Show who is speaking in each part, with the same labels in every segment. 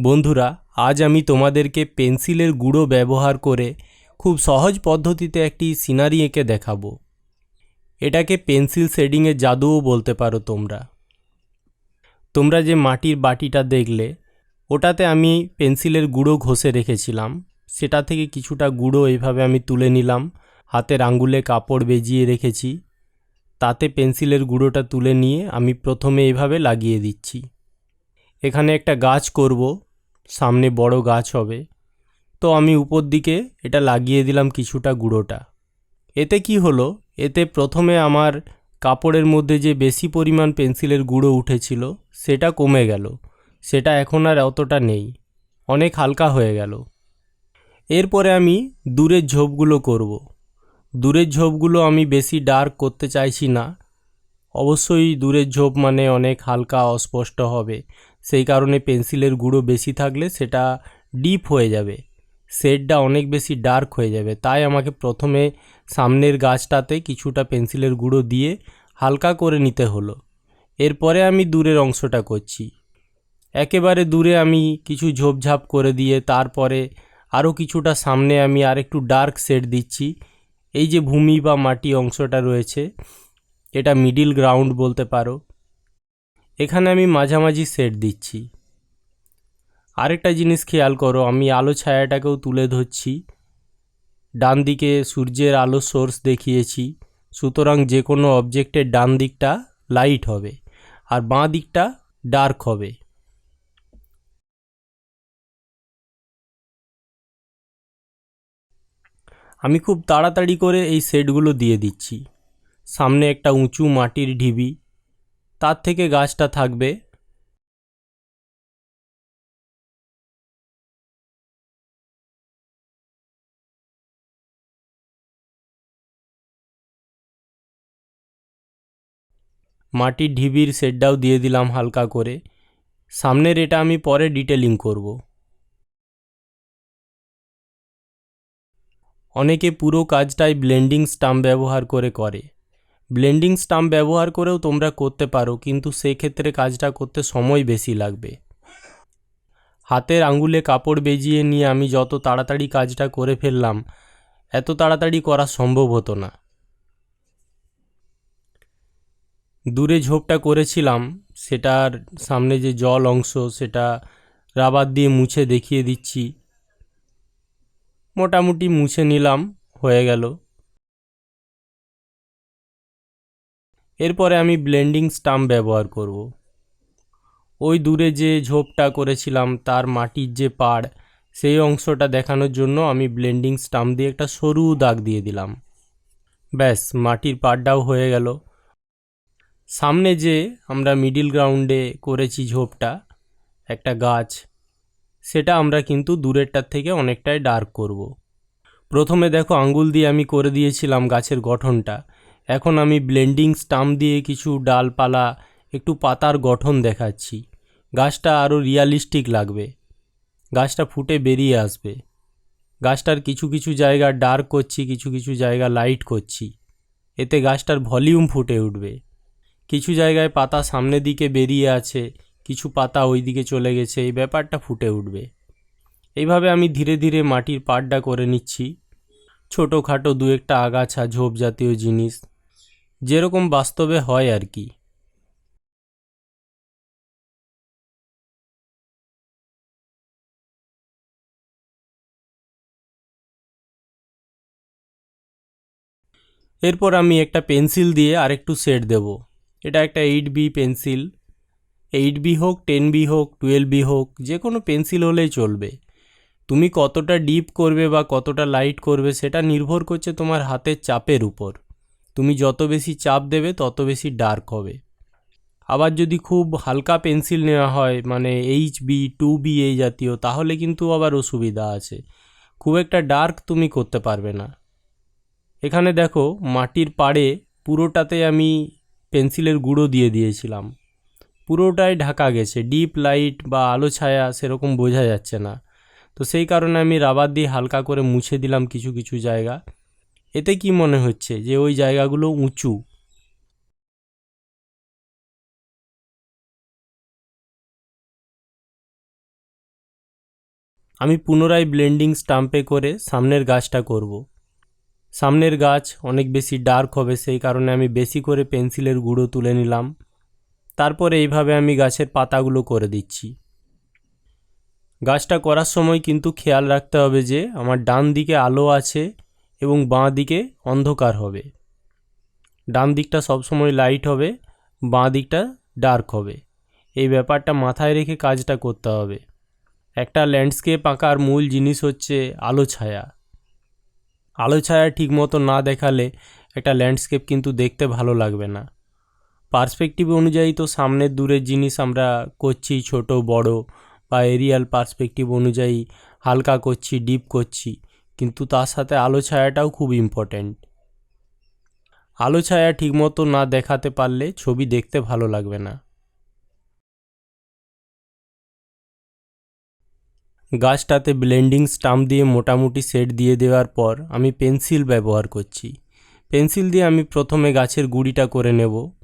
Speaker 1: বন্ধুরা, আজ আমি তোমাদেরকে পেন্সিলের গুঁড়ো ব্যবহার করে খুব সহজ পদ্ধতিতে একটি সিনারি এঁকে দেখাবো। এটাকে পেন্সিল শেডিংয়ের জাদুও বলতে পারো তোমরা। তোমরা যে মাটির বাটিটা দেখলে, ওটাতে আমি পেন্সিলের গুঁড়ো ঘষে রেখেছিলাম। সেটা থেকে কিছুটা গুঁড়ো এইভাবে আমি তুলে নিলাম। হাতের আঙ্গুলে কাপড় বেজিয়ে রেখেছি। তাতে পেন্সিলের গুঁড়োটা তুলে নিয়ে আমি প্রথমে এইভাবে লাগিয়ে দিচ্ছি। এখানে একটা গাছ করব। সামনে বড় গাছ হবে। তো আমি উপর দিকে এটা লাগিয়ে দিলাম কিছুটা গুঁড়োটা। এতে কি হলো? এতে প্রথমে আমার কাপড়ের মধ্যে যে বেশি পরিমাণ পেন্সিলের গুঁড়ো উঠেছিল, সেটা কমে গেল। সেটা এখন আর অতটা নেই। অনেক হালকা হয়ে গেল। এরপরে আমি দূরের ঝোপগুলো করব। দূরের ঝোপগুলো আমি বেশি ডার্ক করতে চাইছি না। অবশ্যই দূরের ঝোপ মানে অনেক হালকা, অস্পষ্ট হবে। সেই কারণে পেন্সিলের গুঁড়ো বেশি থাকলে সেটা ডিপ হয়ে যাবে। শেডটা অনেক বেশি ডার্ক হয়ে যাবে। তাই আমাকে প্রথমে সামনের গাছটাতে কিছুটা পেন্সিলের গুঁড়ো দিয়ে হালকা করে নিতে হলো। এরপরে আমি দূরের অংশটা করছি। একেবারে দূরে আমি কিছু ঝোপঝাপ করে দিয়ে তারপরে আরও কিছুটা সামনে আমি আর একটু ডার্ক শেড দিচ্ছি। এই যে ভূমি বা মাটি অংশটা রয়েছে, এটা মিডিল গ্রাউন্ড বলতে পারো। এখানে আমি মাঝামাঝি সেট দিচ্ছি। আরেকটা জিনিস খেয়াল করো, আমি আলো ছায়াটাকেও তুলে ধরছি। ডান দিকে সূর্যের আলো সোর্স দেখিয়েছি, সুতরাং যে কোনো অবজেক্টের ডান দিকটা লাইট হবে, আর বাঁ দিকটা ডার্ক হবে। আমি খুব তাড়াতাড়ি করে এই সেটগুলো দিয়ে দিচ্ছি। সামনে একটা উঁচু মাটির ঢিবি তার থেকে গাছটা থাকবে। মাটির ঢিবির সেটটাও দিয়ে দিলাম হালকা করে। সামনের এটা আমি পরে ডিটেলিং করব। অনেকে পুরো কাজটাই ব্লেন্ডিং স্টাম্প ব্যবহার করে করে। ব্লেন্ডিং স্টাম্প ব্যবহার করেও তোমরা করতে পারো, কিন্তু সেক্ষেত্রে কাজটা করতে সময় বেশি লাগবে। হাতের আঙ্গুলে কাপড় বেজিয়ে নিয়ে আমি যত তাড়াতাড়ি কাজটা করে ফেললাম, এত তাড়াতাড়ি করা সম্ভব হতো না। দূরে ঝোপটা করেছিলাম, সেটার সামনে যে জল অংশ, সেটা রাবার দিয়ে মুছে দেখিয়ে দিচ্ছি। মোটামুটি মুছে নিলাম, হয়ে গেল। এরপরে আমি ব্লেন্ডিং স্টাম্প ব্যবহার করব। ওই দূরে যে ঝোপটা করেছিলাম, তার মাটির যে পাড়, সেই অংশটা দেখানোর জন্য আমি ব্লেন্ডিং স্টাম্প দিয়ে একটা সরু দাগ দিয়ে দিলাম। ব্যাস, মাটির পাড়টাও হয়ে গেল। সামনে যে আমরা মিডিল গ্রাউন্ডে করেছি ঝোপটা, একটা গাছ, সেটা আমরা কিন্তু দূরেরটার থেকে অনেকটাই ডার্ক করব। প্রথমে দেখো আঙ্গুল দিয়ে আমি করে দিয়েছিলাম গাছের গঠনটা। এখন আমি ব্লেন্ডিং স্টাম্প দিয়ে কিছু ডালপালা, একটু পাতার গঠন দেখাচ্ছি। গাছটা আরও রিয়ালিস্টিক লাগবে। গাছটা ফুটে বেরিয়ে আসবে। গাছটার কিছু কিছু জায়গা ডার্ক করছি, কিছু কিছু জায়গা লাইট করছি। এতে গাছটার ভলিউম ফুটে উঠবে। কিছু জায়গায় পাতা সামনের দিকে বেরিয়ে আছে, কিছু পাতা ওই দিকে চলে গেছে, এই ব্যাপারটা ফুটে উঠবে। এইভাবে আমি ধীরে ধীরে মাটির পাড়টা করে নিচ্ছি। ছোটোখাটো দু একটা আগাছা ঝোপ জাতীয় জিনিস। যেরকম বাস্তবে হয় আর কি। এরপর আমি একটা পেন্সিল দিয়ে আরেকটু সেট দেব। এটা একটা eight B pencil. Eight B হোক, টেন বি হোক, টুয়েলভ বি হোক যে কোনো পেন্সিল হলেই চলবে। তুমি কতটা ডিপ করবে বা কতটা লাইট করবে সেটা নির্ভর করছে তোমার হাতের চাপের উপর। তুমি যত বেশি চাপ দেবে, তত বেশি ডার্ক হবে। আবার যদি খুব হালকা পেন্সিল নেওয়া হয় মানে এইচ বি টু বি এই জাতীয়, তাহলে কিন্তু আবার অসুবিধা আছে। খুব একটা ডার্ক তুমি করতে পারবে না। এখানে দেখো, মাটির পাড়ে পুরোটাতে আমি পেন্সিলের গুঁড়ো দিয়ে দিয়েছিলাম। পুরোটাই ঢাকা গেছে ডিপ লাইট বা আলো ছায়া সেরকম বোঝা যাচ্ছে না। তো সেই কারণে আমি রাবার দিয়ে হালকা করে মুছে দিলাম কিছু কিছু জায়গা। এতে কি মনে হচ্ছে যে ওই জায়গাগুলো উঁচু? আমি পুনরায় ব্লেন্ডিং স্টাম্পে করে সামনের গাছটা করব। সামনের গাছ অনেক বেশি ডার্ক হবে, সেই কারণে আমি বেশি করে পেন্সিলের গুঁড়ো তুলে নিলাম। তারপরে এইভাবে আমি গাছের পাতাগুলো করে দিচ্ছি। গাছটা করার সময় কিন্তু খেয়াল রাখতে হবে যে আমার ডান দিকে আলো আছে এবং বাঁ দিকে অন্ধকার হবে। ডান দিকটা সবসময় লাইট হবে, বাঁ দিকটা ডার্ক হবে। এই ব্যাপারটা মাথায় রেখে কাজটা করতে হবে। একটা ল্যান্ডস্কেপ আঁকার মূল জিনিস হচ্ছে আলো ছায়া। আলো ছায়া ঠিকমতো না দেখালে একটা ল্যান্ডস্কেপ কিন্তু দেখতে ভালো লাগবে না। পার্সপেক্টিভ অনুযায়ী তো সামনের দূরের জিনিস আমরা করছি, ছোট, বড়, বা এরিয়াল পার্সপেক্টিভ অনুযায়ী হালকা করছি ডিপ করছি। কিন্তু তার সাথে আলো ছায়াটাও খুব ইম্পর্ট্যান্ট আলো ছায়া ঠিকমতো না দেখাতে পারলে ছবি দেখতে ভালো লাগবে না। গাছটাতে ব্লেন্ডিং স্টাম্প দিয়ে মোটামুটি সেট দিয়ে দেওয়ার পর আমি পেন্সিল ব্যবহার করছি। পেন্সিল দিয়ে আমি প্রথমে গাছের গুঁড়িটা করে নেব।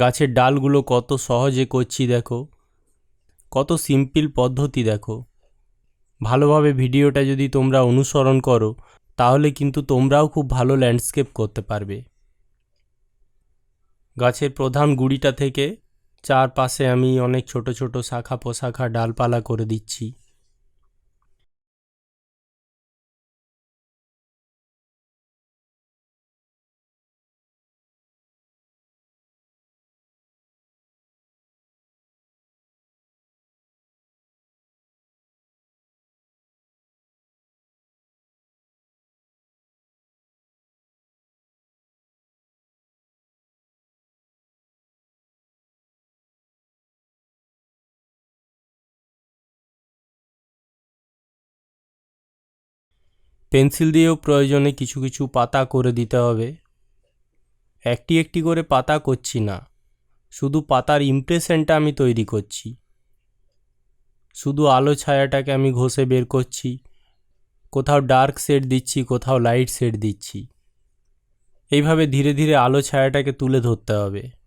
Speaker 1: গাছের ডালগুলো কত সহজে করছি দেখো। কত সিম্পল পদ্ধতি দেখো। ভালোভাবে ভিডিওটা যদি তোমরা অনুসরণ করো, তাহলে কিন্তু তোমরাও খুব ভালো ল্যান্ডস্কেপ করতে পারবে। গাছের প্রধান গুড়িটা থেকে চারপাশে আমি অনেক ছোট ছোট শাখা পোশাখা ডালপালা করে দিচ্ছি। পেন্সিল দিয়েও প্রয়োজনে কিছু কিছু পাতা করে দিতে হবে। একটি একটি করে পাতা করছি না। শুধু পাতার ইমপ্রেশনটা আমি তৈরি করছি। শুধু আলো ছায়াটাকে আমি ঘষে বের করছি। কোথাও ডার্ক শেড দিচ্ছি, কোথাও লাইট শেড দিচ্ছি। এইভাবে ধীরে ধীরে আলো ছায়াটাকে তুলে ধরতে হবে।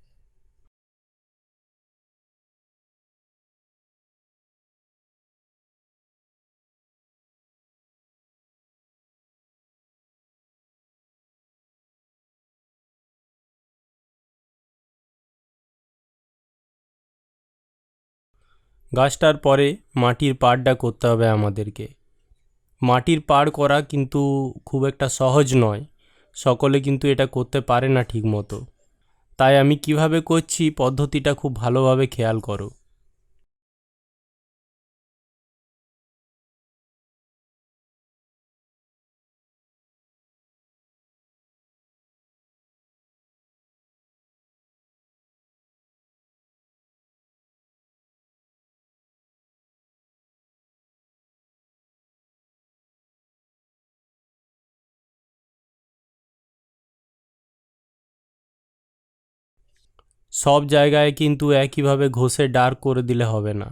Speaker 1: গাছটার পরে মাটির পাড়টা করতে হবে আমাদেরকে। মাটির পাড় করা কিন্তু খুব একটা সহজ নয়। সকলে কিন্তু এটা করতে পারে না ঠিক মতো তাই আমি কীভাবে করছি, পদ্ধতিটা খুব ভালোভাবে খেয়াল করো। সব জায়গায় কিন্তু একইভাবে ঘষে ডার্ক করে দিলে হবে না।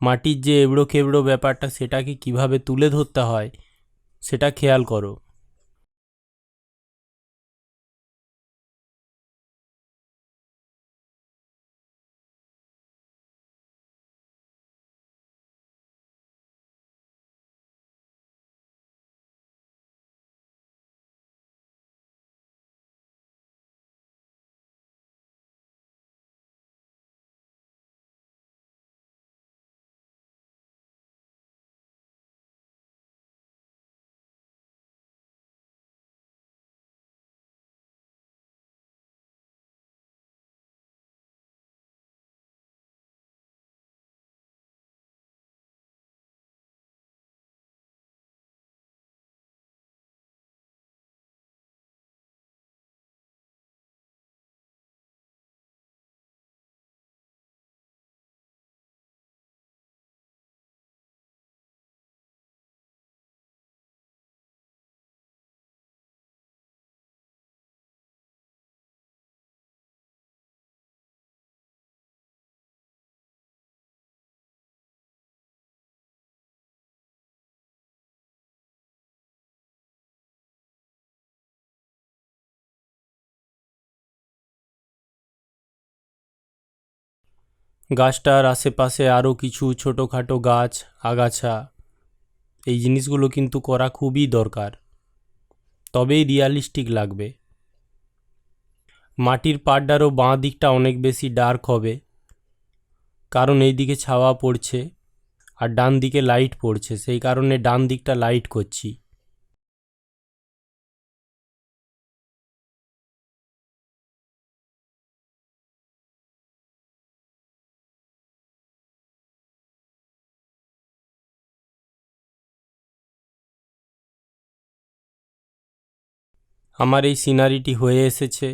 Speaker 1: মাটির যে এবড়ো খেবড়ো ব্যাপারটা, সেটাকে কীভাবে তুলে ধরতে হয়, সেটা খেয়াল করো। গাছটার আশেপাশে আরও কিছু ছোটোখাটো গাছ, আগাছা। এই জিনিসগুলো কিন্তু করা খুবই দরকার। তবেই রিয়ালিস্টিক লাগবে। মাটির পাড়টারও বাঁ দিকটা অনেক বেশি ডার্ক হবে। কারণ এই দিকে ছাওয়া পড়ছে, আর ডান দিকে লাইট পড়ছে। সেই কারণে ডান দিকটা লাইট করছি। আমার এই সিনারিটি হয়ে এসেছে।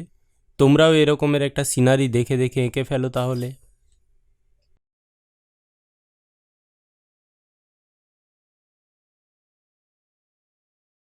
Speaker 1: তোমরাও এরকমের একটা সিনারি দেখে দেখে এঁকে ফেলো তাহলে।